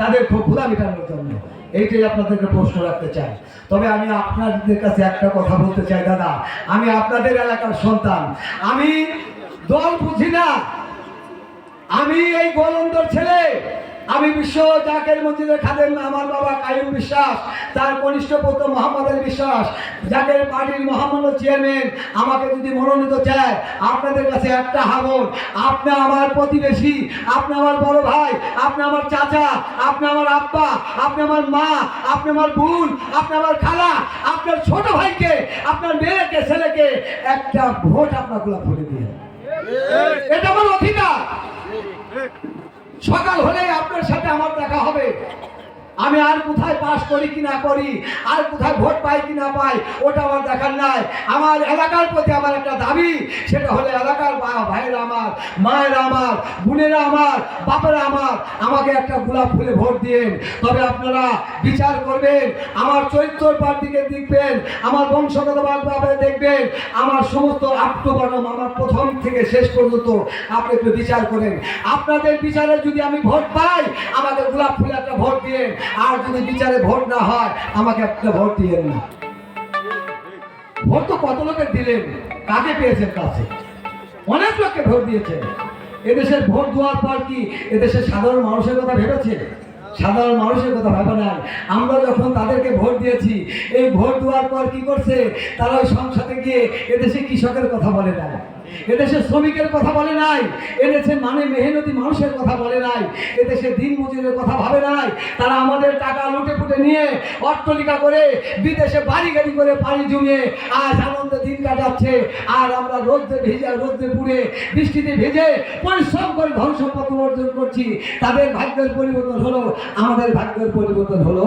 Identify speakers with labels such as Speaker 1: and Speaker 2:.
Speaker 1: তাদের খুব ক্ষুধা মেটানোর জন্য। এইটাই আপনাদেরকে প্রশ্ন রাখতে চাই। তবে আমি আপনাদের কাছে একটা কথা বলতে চাই, দাদা। আমি আপনাদের এলাকার সন্তান। আমি দল বুঝি না। আমি এই গোলন্দর ছেলে। আমি বিশ্ব জাকের মসজিদের খাদেম আমার বাবা কায়ুম বিশ্বাস তার কনিষ্ঠ পুত্র মোহাম্মদ আলী বিশ্বাস জাকের পার্টির মহামান্য চেয়ারম্যান আমাকে যদি মনোনীত চায় আপনাদের কাছে একটা হাবন আপনি আমার প্রতিবেশী আপনি আমার বড় ভাই আপনি আমার চাচা আপনি আমার আব্বা আপনি আমার মা আপনি আমার বোন আপনি আমার খালা আপনার ছোট ভাইকে আপনার মেয়েকে ছেলেকে একটা ভোট আপনার গোলাপ ফুলে দিয়ে এটা আমার অধিকার। সকাল হলে আপনার আমি আর কোথায় পাশ করি কি না করি? আর কোথায় ভোট পাই কি না পাই? ওটা আমার দেখার নাই। আমার এলাকার প্রতি আমার একটা দাবি, সেটা হলে এলাকার ভাইয়েরা আমার, মায়েরা আমার, বোনেরা আমার, বাপেরা আমার, আমাকে একটা গোলাপ ফুলে ভোট দিন তবে আপনারা বিচার করবেন, আমার চরিত্রর পার দিকে দেখবেন, আমার বংশগত ভাবে দেখবেন, আমার সমস্ত আত্মবরম আমার থেকে শেষ পর্যন্ত আপনি একটু বিচার করেন। আপনাদের বিচারে যদি আমি ভোট পাই, আমাকে গোলাপ ফুলে একটা ভোট দিয়ে। আর যদি বিচারে ভোট না হয়, আমাকে একটা ভোট দিয়েন না। ভোট তো কত লোকের দিলেন? কাকে পেয়েছেন কাছে? অনেক লোককে ভোট দিয়েছেন। এদেশের ভোট দেওয়ার পর কি এদেশের সাধারণ মানুষের কথা ভেবেছে সাধারণ মানুষের কথা ভাবে না আমরা যখন তাদেরকে ভোট দিয়েছি, এই ভোট দেওয়ার পর কি করছে? তারা ওই সংসদে গিয়ে এদেশে কৃষকের কথা বলে না এদেশে শ্রমিকের কথা বলে নাই। এদেশে মানে মেহনতি মানুষের কথা বলে নাই। এদেশে দিন মজুরের কথা ভাবে নাই। তারা আমাদের টাকা লুটে নিয়ে অট্টলিকা করে বিদেশে বাড়ি গাড়ি করে পানি জমিয়ে আজ আনন্দে দিন কাটাচ্ছে। আর আমরা রোদ্রে ভিজে, রোদ্রে পুড়ে, বৃষ্টিতে ভেজে পরিশ্রম করে ধন অর্জন করছি। তাদের ভাগ্যের পরিবর্তন হলো, আমাদের ভাগ্যের পরিবর্তন হলো